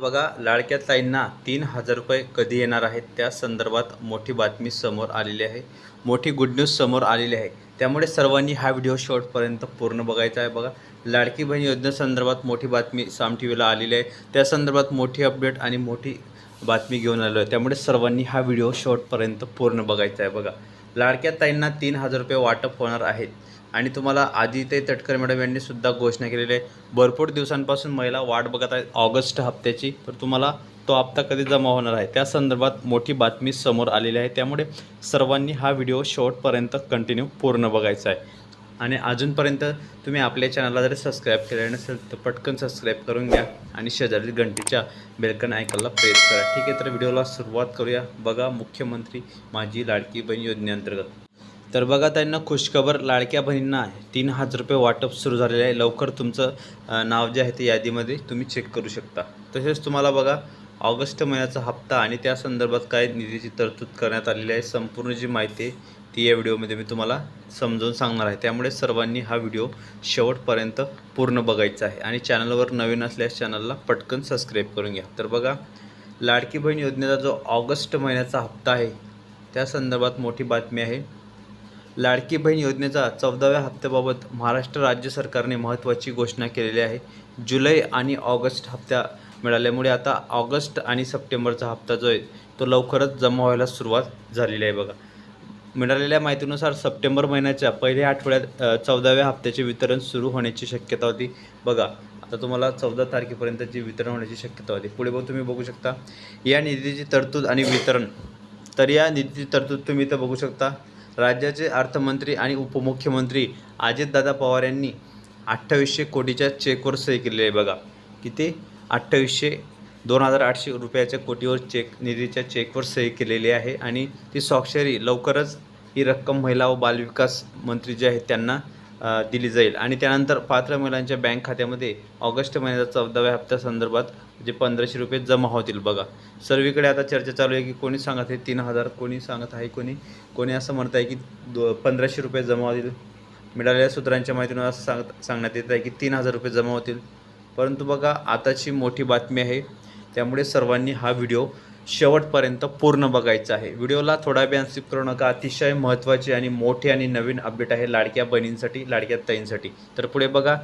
बघा लाडक्या ताईंना तीन हजार रुपये कधी येणार आहेत? त्या संदर्भात मोठी बातमी समोर आलेली आहे. मोठी गुड न्यूज समोर आलेली आहे. त्यामुळे सर्वांनी हा व्हिडिओ शॉर्टपर्यंत पूर्ण बघायचा आहे बघा. लाडकी बहीण योजनेसंदर्भात मोठी बातमी साम टी व्हीला आलेली आहे. त्या संदर्भात मोठी अपडेट आणि मोठी बातमी घेऊन आलो आहे. त्यामुळे सर्वांनी हा व्हिडिओ शॉर्टपर्यंत पूर्ण बघायचा आहे बघा. लाडक्या ताईंना तीन हजार रुपये वाटप होणार आहेत. आणि तुम्हाला आधी ते तटकर मॅडम यांनी सुद्धा घोषणा केलेली आहे. भरपूर दिवसांपासून महिला वाट बघत आहेत ऑगस्ट हप्त्याची. तर तुम्हाला तो हप्ता कधी जमा होणार आहे? त्या संदर्भात मोठी बातमी समोर आलेली आहे. त्यामुळे सर्वांनी हा व्हिडिओ शेवटपर्यंत कंटिन्यू पूर्ण बघायचा आहे. आणि अजूनपर्यंत तुम्ही आपल्या चॅनलला जरी सबस्क्राईब केलं नसेल तर पटकन सबस्क्राईब करून घ्या आणि शेजारी घंटीच्या बेलकन आयकॉनला प्रेस करा. ठीक आहे तर व्हिडिओला सुरुवात करूया. बघा मुख्यमंत्री माझी लाडकी बहीण योजनेअंतर्गत. तर बघा त्यांना खुशखबर लाडक्या बहिणींना तीन हजार रुपये वाटप सुरू झालेलं आहे. लवकर तुमचं नाव जे आहे ते यादीमध्ये तुम्ही चेक करू शकता. तसेच तुम्हाला बघा ऑगस्ट महिन्याचा हप्ता आणि त्या संदर्भात काय निधीची तरतूद करण्यात आलेली आहे संपूर्ण जी माहिती ती या व्हिडिओमध्ये मी तुम्हाला समजावून सांगणार आहे. त्यामुळे सर्वांनी हा व्हिडिओ शेवटपर्यंत पूर्ण बघायचा आहे. आणि चॅनलवर नवीन असल्यास चॅनलला पटकन सबस्क्राईब करून घ्या. तर बघा लाडकी बहीण योजनेचा जो ऑगस्ट महिन्याचा हप्ता आहे त्या संदर्भात मोठी बातमी आहे. लाडकी बहीण योजनेचा चौदाव्या हप्त्याबाबत महाराष्ट्र राज्य सरकारने महत्त्वाची घोषणा केलेली आहे. जुलै आणि ऑगस्ट हप्त्या मिळाल्यामुळे आता ऑगस्ट आणि सप्टेंबरचा हप्ता जो आहे तो लवकरच जमा व्हायला सुरुवात झालेली आहे बघा. मिळालेल्या माहितीनुसार सप्टेंबर महिन्याच्या पहिल्या आठवड्यात चौदाव्या हप्त्याचे वितरण सुरू होण्याची शक्यता होती. बघा आता तुम्हाला चौदा तारखेपर्यंतची वितरण होण्याची शक्यता होती. पुढे बघ तुम्ही बघू शकता. या निधीची तरतूद आणि वितरण तर या निधीची तरतूद तुम्ही इथं बघू शकता. राज्याचे अर्थमंत्री आणि उपमुख्यमंत्री अजितदादा पवार यांनी अठ्ठावीसशे कोटीच्या चेकवर सही केलेली आहे. बघा किती? अठ्ठावीसशे दोन हजार आठशे रुपयाच्या कोटीवर चेक निधीच्या चेकवर सही केलेली आहे आणि ती स्वाक्षरी लवकरच ही रक्कम महिला व बालविकास मंत्री जे आहेत त्यांना दिली जाईल. आणि त्यानंतर पात्र महिलांच्या बँक खात्यामध्ये ऑगस्ट महिन्याच्या चौदाव्या हप्त्यासंदर्भात जे पंधराशे रुपये जमा होतील बघा. सर्वीकडे आता चर्चा चालू आहे की कोणी सांगत आहे तीन हजार कोणी सांगत आहे कोणी कोणी असं म्हणत आहे की दो पंधराशे रुपये जमा होतील. मिळालेल्या सूत्रांच्या माहितीनुसार असं सांगत सांगण्यात येत आहे की तीन हजार रुपये जमा होतील. परंतु बघा आताची मोठी बातमी आहे. त्यामुळे सर्वांनी हा व्हिडिओ शेवटपर्यंत पूर्ण बघायचं आहे. व्हिडिओला थोडा वेळ स्किप करू नका. अतिशय महत्त्वाची आणि मोठी आणि नवीन अपडेट आहे लाडक्या बहिणींसाठी लाडक्या ताईंसाठी. तर पुढे बघा.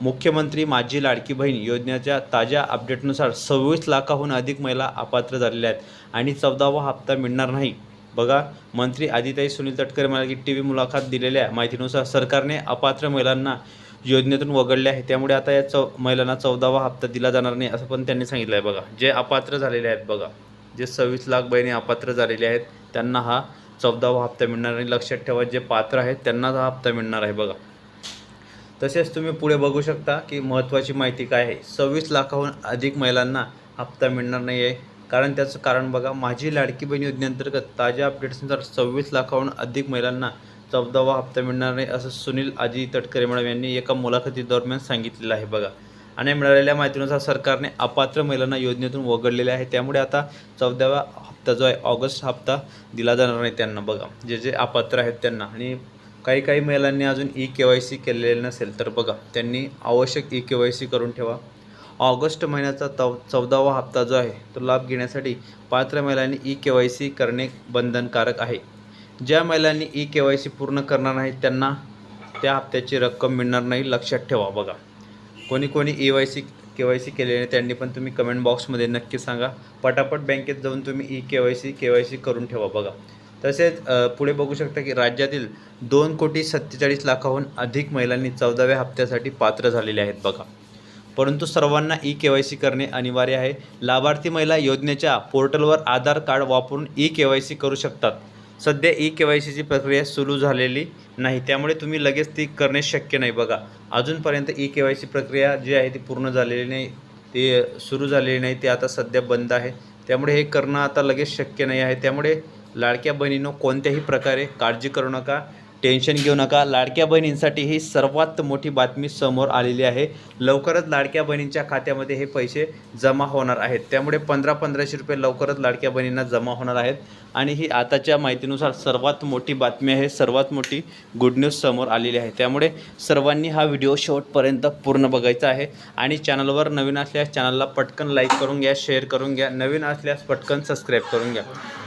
मुख्यमंत्री माझी लाडकी बहीण योजनेच्या ताज्या अपडेटनुसार सव्वीस लाखाहून अधिक महिला अपात्र झालेल्या आहेत आणि चौदावा हप्ता मिळणार नाही. बघा मंत्री आदिताई सुनील तटकरे म्हणाले की टी व्ही मुलाखत दिलेल्या माहितीनुसार सरकारने अपात्र महिलांना योजनेतून वगळले आहे. त्यामुळे आता या चौ महिलांना चौदावा हप्ता दिला जाणार नाही असं पण त्यांनी सांगितलं आहे बघा. जे अपात्र झालेले आहेत बघा जे सव्वीस लाख बहिणी अपात्र झालेले आहेत त्यांना हा चौदावा हप्ता मिळणार नाही. लक्षात ठेवा जे पात्र आहेत त्यांनाच हा हप्ता मिळणार आहे बघा. तसेच तुम्ही पुढे बघू शकता की महत्त्वाची माहिती काय आहे. सव्वीस लाखाहून अधिक महिलांना हप्ता मिळणार नाही आहे कारण त्याचं कारण बघा माझी लाडकी बहीण योजनेअंतर्गत ताज्या अपडेट्सनुसार सव्वीस लाखाहून अधिक महिलांना चौदावा हप्ता मिळणार नाही असं सुनील आजी तटकरे मॅडम यांनी एका मुलाखतीदरम्यान सांगितलेलं आहे बघा. आणि मिळालेल्या माहितीनुसार सरकारने अपात्र महिलांना योजनेतून वगळलेले आहे. त्यामुळे आता चौदावा हप्ता जो आहे ऑगस्ट हप्ता दिला जाणार नाही त्यांना बघा. जे जे अपात्र आहेत त्यांना. आणि काही काही महिलांनी अजून ई के वाय सी केलेले नसेल तर बघा. त्यांनी आवश्यक ई के वाय सी करून ठेवा. ऑगस्ट महिन्याचा तव चौदावा हप्ता जो आहे तो लाभ घेण्यासाठी पात्र महिलांनी ई के वाय सी करणे बंधनकारक आहे. ज्या महिलांनी ई के वाय सी पूर्ण करणार नाही त्यांना त्या हप्त्याची रक्कम मिळणार नाही लक्षात ठेवा बघा. कोणी कोणी E Y C K Y C केलेले त्यांनी पण तुम्ही कमेंट बॉक्समध्ये नक्की सांगा. पटापट बँकेत जाऊन तुम्ही E K Y C K Y C करून ठेवा बघा. तसेच पुढे बघू शकता की राज्यातील दोन कोटी सत्तेचाळीस लाखाहून अधिक महिलांनी चौदाव्या हप्त्यासाठी पात्र झालेले आहेत बघा. परंतु सर्वांना ई के वाय सी करणे अनिवार्य आहे. लाभार्थी महिला योजनेच्या पोर्टलवर आधार कार्ड वापरून ई के वाय सी करू शकतात. सध्या ई के वाय सीची प्रक्रिया सुरू झालेली नाही. त्यामुळे तुम्ही लगेच ती करणे शक्य नाही. बघा अजूनपर्यंत ई के वाय सी प्रक्रिया जी आहे ती पूर्ण झालेली नाही. ती सुरू झालेली नाही. ती आता सध्या बंद आहे. त्यामुळे हे करणं आता लगेच शक्य नाही आहे. त्यामुळे लाडक्या बहिणीनं कोणत्याही प्रकारे काळजी करू नका. टेन्शन घेऊ नका. लाडक्या बहिणींसाठी ही सर्वात मोठी बातमी समोर आलेली आहे. लवकरच लाडक्या बहिणींच्या खात्यामध्ये हे पैसे जमा होणार आहेत. त्यामुळे पंधरा पंधराशे रुपये लवकरच लाडक्या बहिणींना जमा होणार आहेत. आणि ही आताच्या माहितीनुसार सर्वात मोठी बातमी आहे. सर्वात मोठी गुड न्यूज समोर आलेली आहे. त्यामुळे सर्वांनी हा व्हिडिओ शेवटपर्यंत पूर्ण बघायचा आहे. आणि चॅनलवर नवीन असल्यास चॅनलला पटकन लाईक करून घ्या शेअर करून घ्या. नवीन असल्यास पटकन सबस्क्राईब करून घ्या.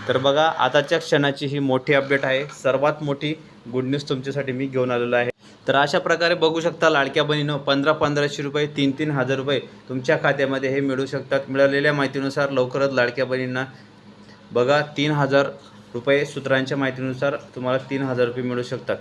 तर बघा आताच्या क्षणाची ही मोठी अपडेट आहे. सर्वात मोठी गुड न्यूज तुमच्यासाठी मी घेऊन आलेलो आहे. तर अशा प्रकारे बघू शकता लाडक्या बहिणीनं पंधरा पंधराशे रुपये तीन तीन हजार रुपये तुमच्या खात्यामध्ये हे मिळू शकतात. मिळालेल्या माहितीनुसार लवकरच लाडक्या बहिणींना बघा तीन हजार रुपये सूत्रांच्या माहितीनुसार तुम्हाला तीन हजार रुपये मिळू शकतात.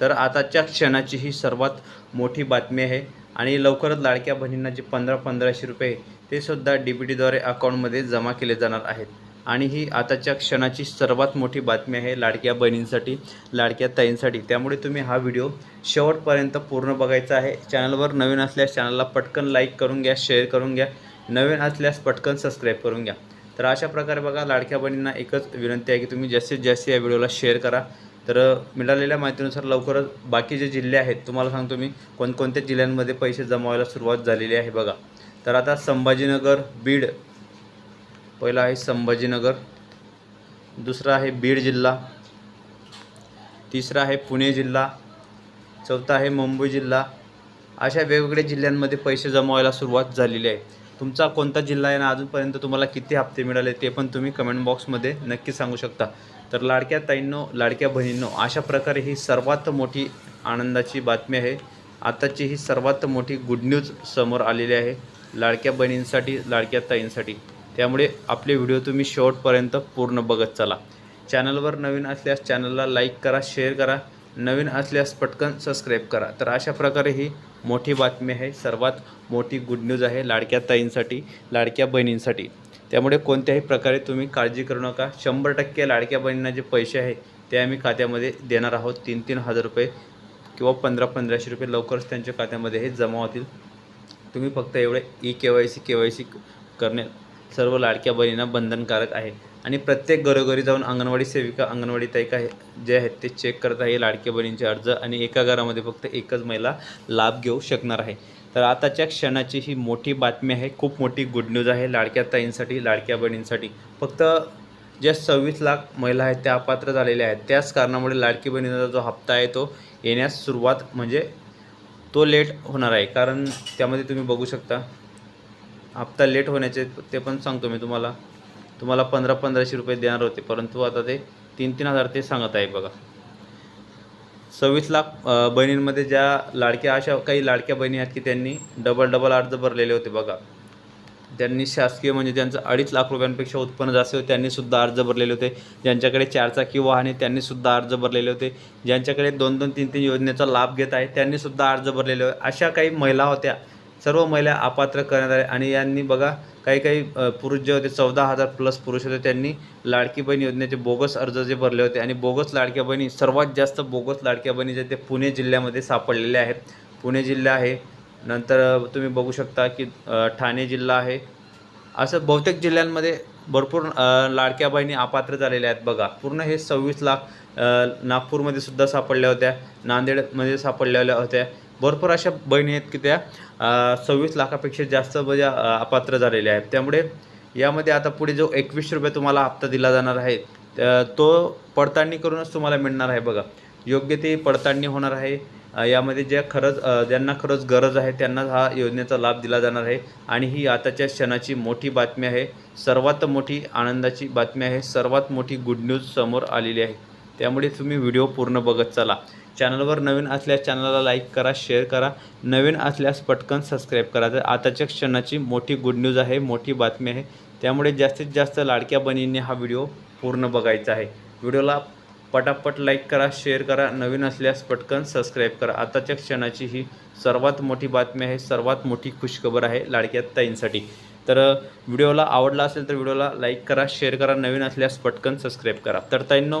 तर आताच्या क्षणाची ही सर्वात मोठी बातमी आहे. आणि लवकरच लाडक्या बहिणींना जे पंधरा पंधराशे रुपये ते सुद्धा डी बी टीद्वारे अकाउंटमध्ये जमा केले जाणार आहेत. आणि ही आताच्या क्षणाची सर्वात मोठी बातमी आहे लाडक्या बहिणींसाठी लाडक्या ताईंसाठी. त्यामुळे तुम्ही हा व्हिडिओ शेवटपर्यंत पूर्ण बघायचा आहे. चॅनलवर नवीन असल्यास चॅनलला पटकन लाईक करून घ्या शेअर करून घ्या. नवीन असल्यास पटकन सबस्क्राईब करून घ्या. तर अशा प्रकारे बघा लाडक्या बहिणींना एकच विनंती आहे की तुम्ही जास्तीत जास्त या व्हिडिओला शेअर करा. तर मिळालेल्या माहितीनुसार लवकरच बाकी जे जिल्हे आहेत तुम्हाला सांगतो मी कोणकोणत्या जिल्ह्यांमध्ये पैसे जमावायला सुरुवात झालेली आहे बघा. तर आता संभाजीनगर बीड पहिला आहे संभाजीनगर दुसरा आहे बीड जिल्हा तिसरा आहे पुणे जिल्हा चौथा आहे मुंबई जिल्हा. अशा वेगवेगळ्या जिल्ह्यांमध्ये पैसे जमवायला सुरुवात झालेली आहे. तुमचा कोणता जिल्हा आहे ना अजूनपर्यंत तुम्हाला किती हप्ते मिळाले ते पण तुम्ही कमेंट बॉक्समध्ये नक्की सांगू शकता. तर लाडक्या ताईंनो लाडक्या बहिणींनो अशा प्रकारे ही सर्वात मोठी आनंदाची बातमी आहे. आताची ही सर्वात मोठी गुड न्यूज समोर आलेली आहे. लाडक्या बहिणींसाठी लाडक्या ताईंसाठी. त्यामुळे आपले व्हिडिओ तुम्ही शेवटपर्यंत पूर्ण बघत चला. चॅनलवर नवीन असल्यास चॅनलला लाईक करा शेअर करा नवीन असल्यास पटकन सबस्क्राईब करा. तर अशा प्रकारे ही मोठी बातमी आहे सर्वात मोठी गुड न्यूज आहे लाडक्या ताईंसाठी लाडक्या बहिणींसाठी. त्यामुळे कोणत्याही प्रकारे तुम्ही काळजी करू नका. शंभर टक्के लाडक्या बहिणींना जे पैसे आहे ते आम्ही खात्यामध्ये देणार आहोत. तीन तीन हजार रुपये किंवा पंधरा पंधराशे रुपये लवकरच त्यांच्या खात्यामध्ये हे जमा होतील. तुम्ही फक्त एवढे E K Y C K Y C करणे सर्व लाडक्या बहिणींना बंधनकारक आहे. आणि प्रत्येक घरोघरी जाऊन अंगणवाडी सेविका अंगणवाडी ताईका हे जे आहेत ते चेक करत आहे. लाडक्या बहिणींचे अर्ज आणि एका घरामध्ये फक्त एकच महिला लाभ घेऊ शकणार आहे. तर आताच्या क्षणाची ही मोठी बातमी आहे. खूप मोठी गुड न्यूज आहे लाडक्या ताईंसाठी लाडक्या बहिणींसाठी. फक्त ज्या सव्वीस लाख महिला आहेत त्या अपात्र झालेल्या आहेत. त्याच कारणामुळे लाडकी बहिणीचा जो हप्ता आहे तो येण्यास सुरुवात म्हणजे तो लेट होणार आहे. कारण त्यामध्ये तुम्ही बघू शकता हप्ता लेट होण्याचे ते पण सांगतो मी तुम्हाला. तुम्हाला पंधरा पंधराशे रुपये देणार होते परंतु आता ते तीन तीन हजार ते सांगत आहे बघा. सव्वीस लाख बहिणींमध्ये ज्या लाडक्या अशा काही लाडक्या बहिणी आहेत की त्यांनी डबल डबल अर्ज भरलेले होते बघा. त्यांनी शासकीय म्हणजे त्यांचं अडीच लाख रुपयांपेक्षा उत्पन्न जास्त होते त्यांनीसुद्धा अर्ज भरलेले होते. ज्यांच्याकडे चारचाकी वाहने त्यांनीसुद्धा अर्ज भरलेले होते. ज्यांच्याकडे दोन दोन तीन तीन योजनेचा लाभ घेत आहे त्यांनीसुद्धा अर्ज भरलेले होते. अशा काही महिला होत्या सर्व महिला अपात्र करण्यात आल्या. आणि यांनी बघा काही काही पुरुष जे होते चौदा हजार प्लस पुरुष होते त्यांनी लाडकी बहीण योजनेचे बोगस अर्ज जे भरले होते. आणि बोगस लाडक्या बहिणी सर्वात जास्त बोगस लाडक्या बहिणी जे ते पुणे जिल्ह्यामध्ये सापडलेले आहेत. पुणे जिल्हा आहे. नंतर तुम्ही बघू शकता की ठाणे जिल्हा आहे. असं बहुतेक जिल्ह्यांमध्ये भरपूर लाडक्या बहिणी अपात्र झालेल्या आहेत बघा. पूर्ण हे सव्वीस लाख नागपूरमध्ये सुद्धा सापडल्या होत्या. नांदेडमध्ये सापडलेल्या होत्या. भरपूर अशा बहिणी आहेत की त्या सव्वीस लाखापेक्षा जास्त म्हणजे अपात्र झालेल्या आहेत. त्यामुळे यामध्ये आता पुढे जो एकवीसशे रुपये तुम्हाला हप्ता दिला जाणार आहे तो पडताळणी करूनच तुम्हाला मिळणार आहे बघा. योग्य ती पडताळणी होणार आहे. यामध्ये ज्या खरंच ज्यांना खरंच गरज आहे त्यांना हा योजनेचा लाभ दिला जाणार आहे. आणि ही आताच्या क्षणाची मोठी बातमी आहे. सर्वात मोठी आनंदाची बातमी आहे. सर्वात मोठी गुड न्यूज समोर आलेली आहे. त्यामुळे तुम्ही व्हिडिओ पूर्ण बघत चला. चॅनलवर नवीन असल्यास चॅनलला लाईक करा शेअर करा. नवीन असल्यास पटकन सबस्क्राईब करा. तर आताच्या क्षणाची मोठी गुड न्यूज आहे मोठी बातमी आहे. त्यामुळे जास्तीत जास्त लाडक्या बहिणींनी हा व्हिडिओ पूर्ण बघायचा आहे. व्हिडिओला पटापट लाईक करा शेअर करा. नवीन असल्यास पटकन सबस्क्राईब करा. आताच्या क्षणाची ही सर्वात मोठी बातमी आहे सर्वात मोठी खुशखबर आहे लाडक्या ताईंसाठी. तर व्हिडिओला आवडला असेल तर व्हिडिओला लाईक करा शेअर करा. नवीन असल्यास पटकन सबस्क्राईब करा. तर ताईंनो